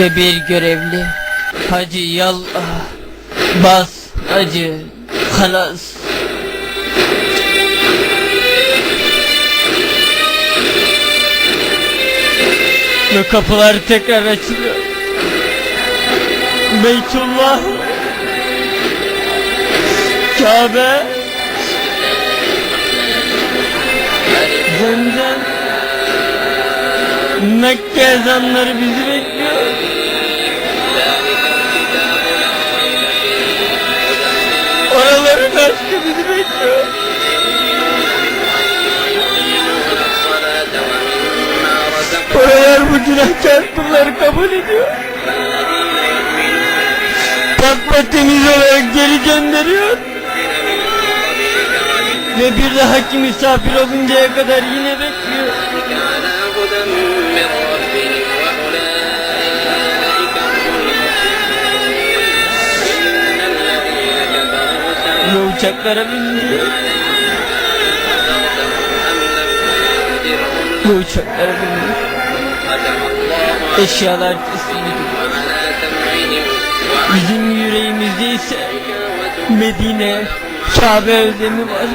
ve bir görevli Hacı yallah bas acı halas. Ve kapılar tekrar açılıyor. Beytullah Kabe Zemzem Mekke ezanları bizi günahkar kulları kabul ediyor. Patbatemiz olarak geri gönderiyor. Ve bir de hakim misafir oluncaya kadar yine bekliyor. Ya uçaklara bindi. Ya uçaklara bindi. Eşyalar Bizim yüreğimizde ise Medine Kabe özlemi var.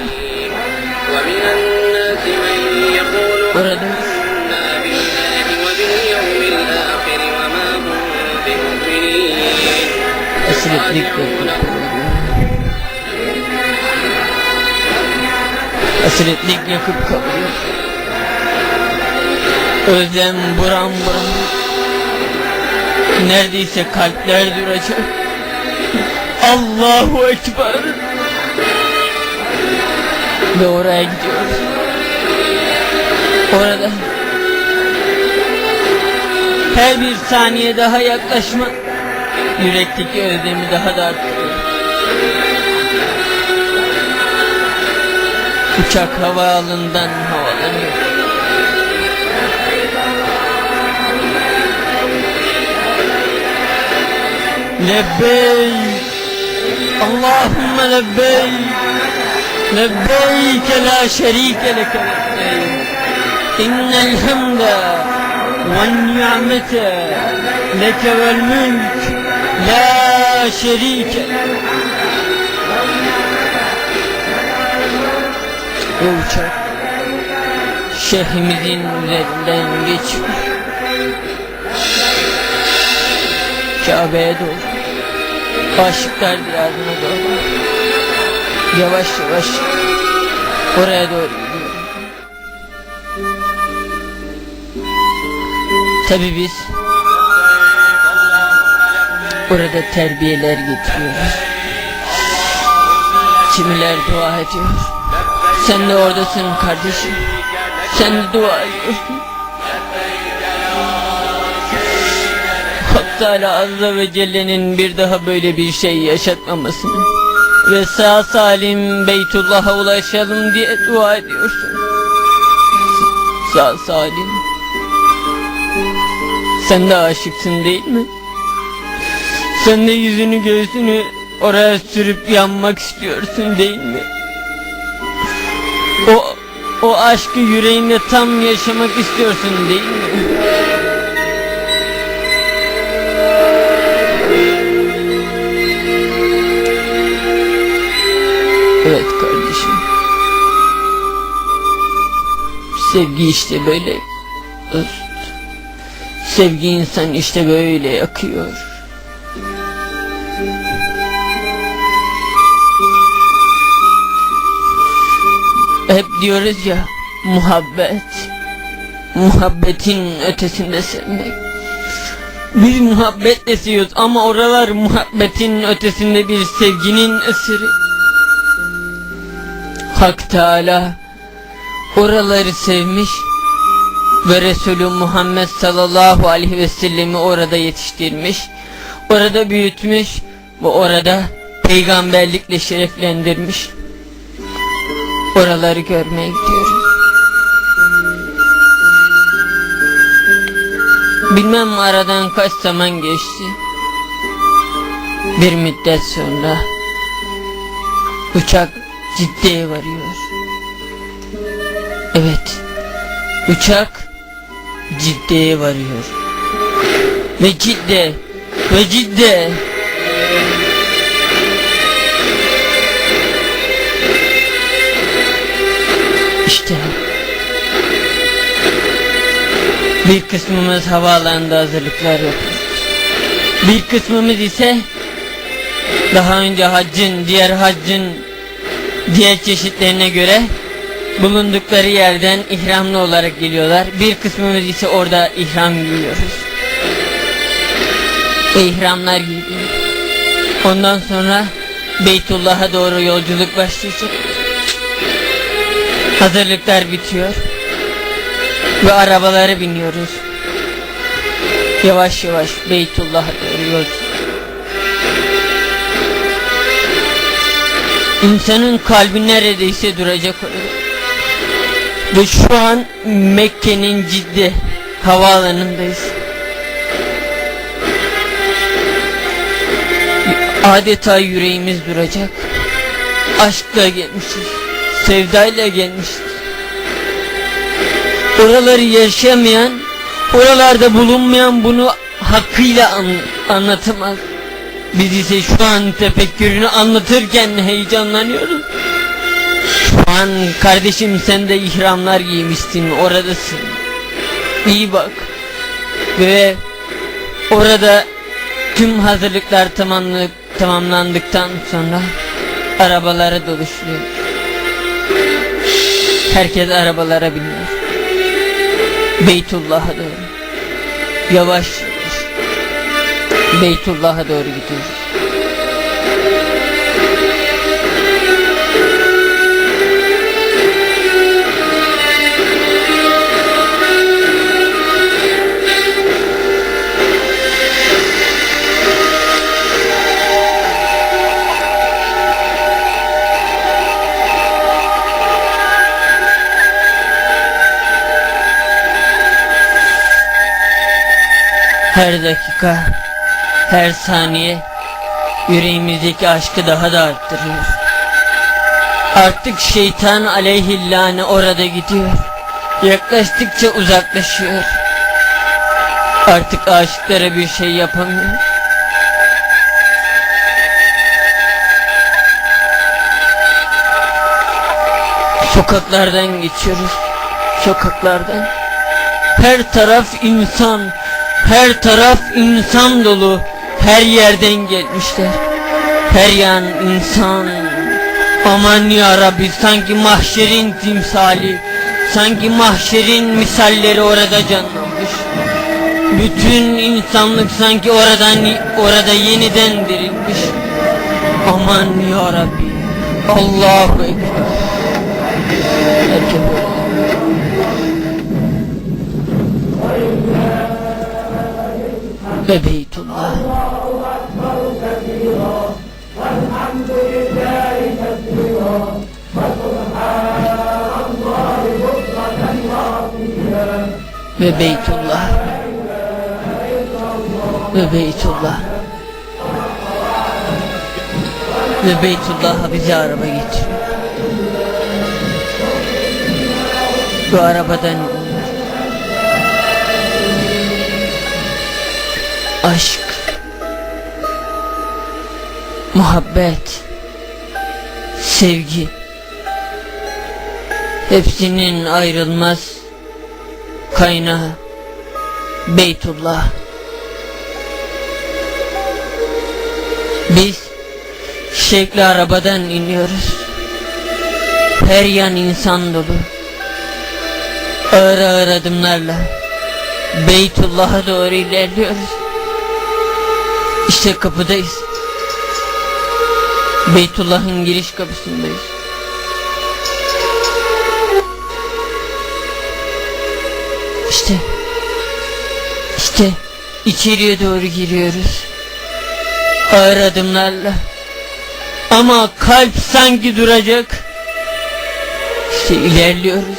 Oradayız. Hasretlik Hasretlik yakıp kalıyor. Özlem buram buram. Neredeyse kalpler duracak. Allahu Ekber. Ve oraya gidiyoruz. Orada Her bir saniye daha yaklaşmak Yürekteki özlemi daha da arttırıyor Uçak havaalanından havalanıyor Lebbeyk Allahümme lebbeyk Lebbeyk la şerike leke lebbeyk. İnnel hamde ve ni'mete leke vel mülk La şerike Bu uçak şehrimizin üzerinden geçiyor Kabe'ye doğru Aşıklar diyarına doğru Yavaş yavaş Oraya doğru gidiyor Tabi biz Orada terbiyeler getiriyoruz. Kimiler dua ediyor. Sen de oradasın kardeşim. Sen de dua ediyorsun Teala Azze ve Celle'nin bir daha böyle bir şey yaşatmamasını ve sağ salim Beytullah'a ulaşalım diye dua ediyorsun. Sağ salim. Sen de aşıksın değil mi? Sen de yüzünü göğsünü oraya sürüp yanmak istiyorsun değil mi? O o aşkı yüreğinde tam yaşamak istiyorsun değil mi? Sevgi işte böyle. Sevgi insan işte böyle yakıyor. Hep diyoruz ya muhabbet. Muhabbetin ötesinde sevmek. Biz muhabbetle seviyoruz ama oralar muhabbetin ötesinde bir sevginin esiri. Hak Teala oraları sevmiş ve Resulü Muhammed sallallahu aleyhi ve sellemi orada yetiştirmiş, orada büyütmüş ve orada peygamberlikle şereflendirmiş. Oraları görmeye gidiyoruz. Bilmem aradan kaç zaman geçti. Bir müddet sonra uçak Ciddiye varıyor. Evet. Uçak Ciddiye varıyor. Ve cidde. Ve cidde. İşte. Bir kısmımız havaalanında hazırlıklar yapıyor. Bir kısmımız ise daha önce haccın, diğer haccın diğer çeşitlerine göre bulundukları yerden ihramlı olarak geliyorlar. Bir kısmımız ise orada ihram giyiyoruz. Ve ihramlar giyiliyor. Ondan sonra Beytullah'a doğru yolculuk başlayacak. Hazırlıklar bitiyor. Ve arabalara biniyoruz. Yavaş yavaş Beytullah'a doğru yolculuk. İnsanın kalbi neredeyse duracak orada. Ve şu an Mekke'nin ciddi havaalanındayız. Adeta yüreğimiz duracak. Aşkla gelmişiz. Sevdayla gelmişiz. Oraları yaşamayan, oralarda bulunmayan bunu hakkıyla an- anlatamaz. Biz ise şu an tefekkürünü anlatırken heyecanlanıyoruz. Şu an kardeşim sen de ihramlar giymişsin oradasın. İyi bak. Ve orada tüm hazırlıklar tamamlı, tamamlandıktan sonra arabalara doluşuyor. Herkes arabalara biniyor. Beytullah'a doğru. Yavaş yavaş. Beytullah'a doğru gidiyoruz. Her dakika, her saniye yüreğimizdeki aşkı daha da arttırıyor. Artık şeytan aleyhillâne orada gidiyor. Yaklaştıkça uzaklaşıyor. Artık aşıklara bir şey yapamıyor. Sokaklardan geçiyoruz. Sokaklardan. Her taraf insan. Her taraf insan dolu. Her yerden gelmişler. Her yan insan. Aman ya sanki mahşerin timsali. Sanki mahşerin misalleri orada canlanmış. Bütün insanlık sanki oradan orada yeniden dirilmiş. Aman ya Rabbi. Allahu Ekber. Herkes ve Beytullah. Ve Beytullah. Ve Beytullah. Ve Beytullah'a bizi araba getiriyor. Bu arabadan aşk, muhabbet, sevgi hepsinin ayrılmaz kaynağı Beytullah. Biz şekli arabadan iniyoruz. Her yan insan dolu. Ağır ağır adımlarla Beytullah'a doğru ilerliyoruz. İşte kapıdayız. Beytullah'ın giriş kapısındayız. İşte işte içeriye doğru giriyoruz. Ağır adımlarla. Ama kalp sanki duracak. İşte ilerliyoruz.